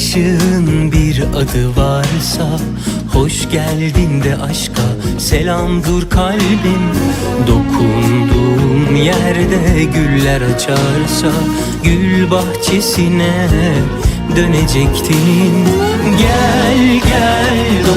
bakışın bir adı varsa Hoş geldin de aşka. Selam dur kalbim Dokunduğun yerde güller açarsa Gül bahçesine dönecektin. Gel gel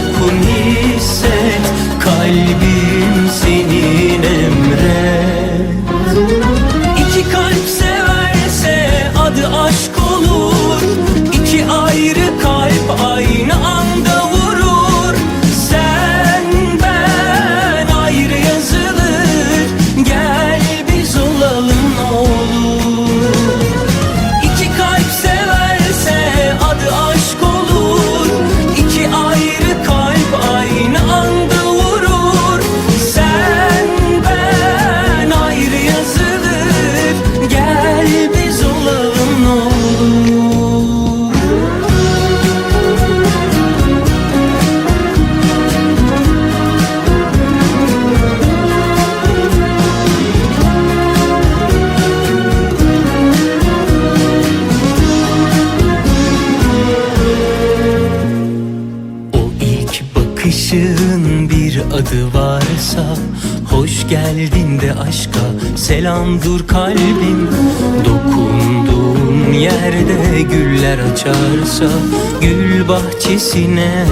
bakışın bir adı varsa Hoş geldin de aşka. Selam dur kalbim. Dokunduğun yerde güller açarsa Gül bahçesine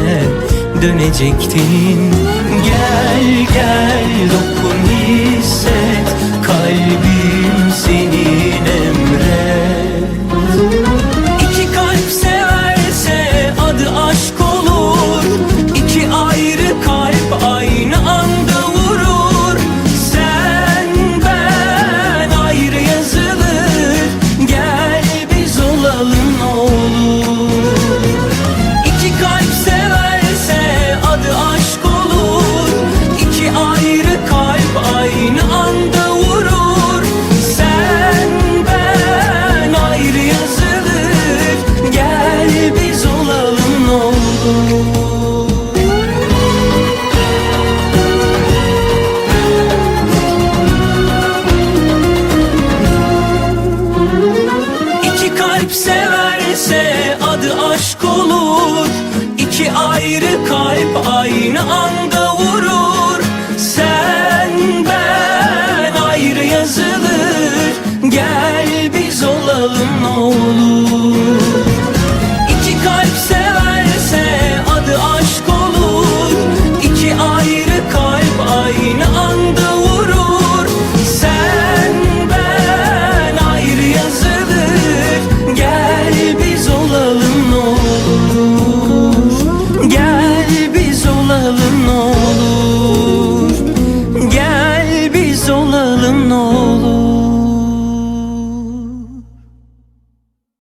dönecektin. Gel gel dokun hisset aynı anda